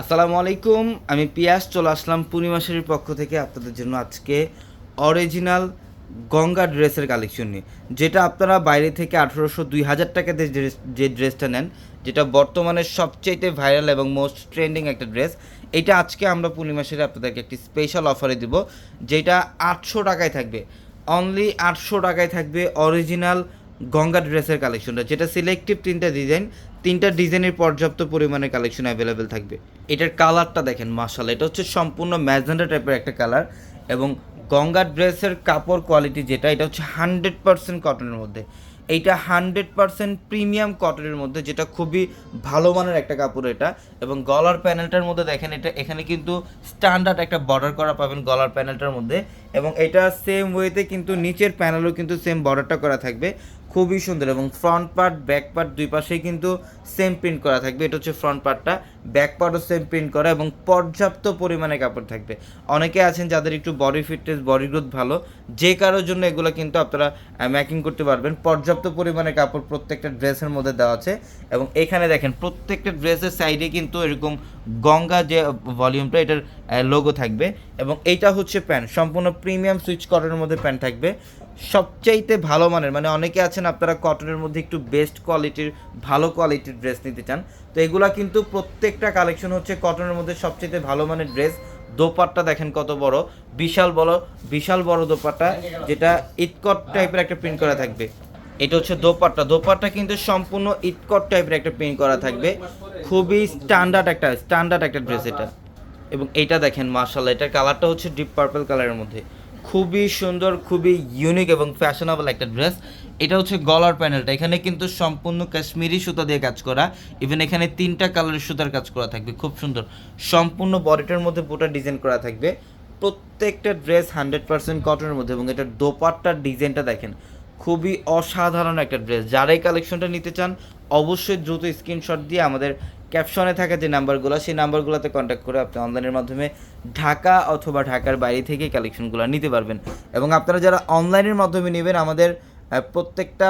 আসসালামু আলাইকুম, আমি পিয়াস, চলে আসলাম পূর্ণিমাসের পক্ষ থেকে আপনাদের জন্য আজকে অরিজিনাল গঙ্গা ড্রেসের কালেকশন নিয়ে। যেটা আপনারা বাইরে থেকে আঠেরোশো দুই হাজার টাকাতে ড্রেস- যে ড্রেসটা নেন, যেটা বর্তমানে সবচাইতে ভাইরাল এবং মোস্ট ট্রেন্ডিং একটা ড্রেস, এটা আজকে আমরা পূর্ণিমাসের আপনাদেরকে একটি স্পেশাল অফারে দিব, যেটা আটশো টাকায় থাকবে। অনলি আটশো টাকায় থাকবে অরিজিনাল গঙ্গা ড্রেসের কালেকশনটা, যেটা সিলেক্টিভ তিনটা ডিজাইন তিনটা ডিজাইনের পর্যাপ্ত পরিমাণে কালেকশন অ্যাভেলেবেল থাকবে। এটার কালারটা দেখেন মার্শাল এটা হচ্ছে সম্পূর্ণ ম্যাজেন্ডা টাইপের একটা কালার এবং গঙ্গা ড্রেসের কাপড় কোয়ালিটি যেটা, এটা হচ্ছে হান্ড্রেড পার্সেন্ট কটনের মধ্যে। এইটা হান্ড্রেড পার্সেন্ট প্রিমিয়াম কটনের মধ্যে, যেটা খুবই ভালো মানের একটা কাপড় এটা এবং গলার প্যানেলটার মধ্যে দেখেন, এটা এখানে কিন্তু স্ট্যান্ডার্ড একটা বর্ডার করা পাবেন গলার প্যানেলটার মধ্যে। এবং এটা সেম ওয়েতে কিন্তু নিচের প্যানেলও কিন্তু সেম বর্ডারটা করা থাকবে। খুবই সুন্দর এবং ফ্রন্ট পার্ট ব্যাক পার্ট দুই পাশেই কিন্তু সেম প্রিন্ট করা থাকবে। এটা হচ্ছে ফ্রন্ট পার্টটা ব্যাক পার্টও সেম প্রিন্ট করা এবং পর্যাপ্ত পরিমাণে কাপড় থাকবে। অনেকে আছেন যাদের একটু বডি ফিটনেস বডি গ্রোথ ভালো, যে কারোর জন্য এগুলো কিন্তু আপনারা ম্যাকিং করতে পারবেন। পর্যাপ্ত পরিমাণে কাপড় প্রত্যেকটা ড্রেসের মধ্যে দেওয়া আছে এবং এখানে দেখেন, প্রত্যেকটা ড্রেসের সাইডে কিন্তু এরকম গঙ্গা যে ভলিউমটা এটার লোগো থাকবে এবং এইটা হচ্ছে প্যান্ট। সম্পূর্ণ প্রিমিয়াম সুইচ কটনের মধ্যে প্যান্ট থাকবে। সবচাইতে ভালো মানের মানে অনেকে আছেন আপনারা কটনের মধ্যে একটু বেস্ট কোয়ালিটির ভালো কোয়ালিটির ড্রেস নিতে চান। তো এগুলা কিন্তু প্রত্যেকটা কালেকশন হচ্ছে কটনের মধ্যে সবচাইতে ভালো মানের ড্রেস দোপাট্টা দেখেন কত বড়। বিশাল বড় বিশাল বড় দোপাট্টা, যেটা ইটকট টাইপের একটা প্রিন্ট করা থাকবে। এটা হচ্ছে দোপাট্টা। দোপাট্টা কিন্তু সম্পূর্ণ ইটকট টাইপের একটা প্রিন্ট করা থাকবে। খুবই স্ট্যান্ডার্ড একটা স্ট্যান্ডার্ড একটা ড্রেস এটা। এবং এইটা দেখেন মার্শাল্লাহ এটার কালারটা হচ্ছে ডিপ পার্পল কালারের মধ্যে। খুবই সুন্দর, খুবই ইউনিক এবং ফ্যাশনেবল একটা ড্রেস এটা হচ্ছে গলার প্যানেলটা। এখানে কিন্তু সম্পূর্ণ কাশ্মীরি সুতা দিয়ে কাজ করা। ইভেন এখানে তিনটা কালারের সুতার কাজ করা থাকবে। খুব সুন্দর। সম্পূর্ণ বডিটার মধ্যে পুরোটা ডিজাইন করা থাকবে। প্রত্যেকটা ড্রেস হান্ড্রেড পার্সেন্ট কটনের মধ্যে এবং এটার দোপাট্টার ডিজাইনটা দেখেন, খুবই অসাধারণ একটা ড্রেস যারা এই কালেকশনটা নিতে চান, অবশ্যই দ্রুত স্ক্রিনশট দিয়ে আমাদের ক্যাপশনে থাকা যে নাম্বারগুলো, সেই নাম্বারগুলোতে কন্ট্যাক্ট করে আপনি অনলাইনের মাধ্যমে ঢাকা অথবা ঢাকার বাইরে থেকে কালেকশনগুলো নিতে পারবেন। এবং আপনারা যারা অনলাইনের মাধ্যমে নেবেন, আমাদের প্রত্যেকটা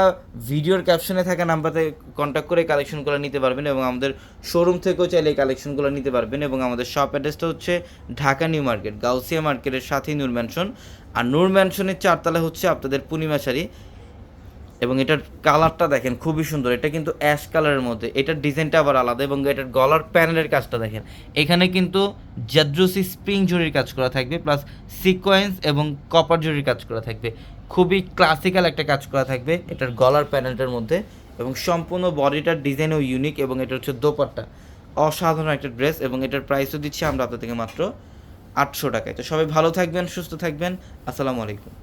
ভিডিওর ক্যাপশনে থাকা নাম্বারে কন্ট্যাক্ট করে কালেকশনগুলো নিতে পারবেন এবং আমাদের শোরুম থেকেও চাইলে এই কালেকশনগুলো নিতে পারবেন এবং আমাদের শপ অ্যাড্রেসটা হচ্ছে ঢাকা নিউ মার্কেট, গাউসিয়া মার্কেটের সাথেই নূর ম্যানশন আর নূর ম্যানশনের চারতলা হচ্ছে আপনাদের পূর্ণিমা শাড়ি এবং এটার কালারটা দেখেন খুবই সুন্দর। এটা কিন্তু অ্যাশ কালারের মধ্যে। এটার ডিজাইনটা আবার আলাদা এবং এটার গলার প্যানেলের কাজটা দেখেন। এখানে কিন্তু জাদ্রসি স্প্রিং জরির কাজ করা থাকবে, প্লাস সিকোয়েন্স এবং কপার জরির কাজ করা থাকবে। খুবই ক্লাসিক্যাল একটা কাজ করা থাকবে এটার গলার প্যানেলটার মধ্যে এবং সম্পূর্ণ বডিটার ডিজাইনও ইউনিক এবং এটা হচ্ছে দোপাট্টা। অসাধারণ একটা ড্রেস এবং এটার প্রাইসও দিচ্ছি আমরা আপনাদের থেকে মাত্র আটশো টাকায়। তো সবাই ভালো থাকবেন, সুস্থ থাকবেন। আসসালামু আলাইকুম।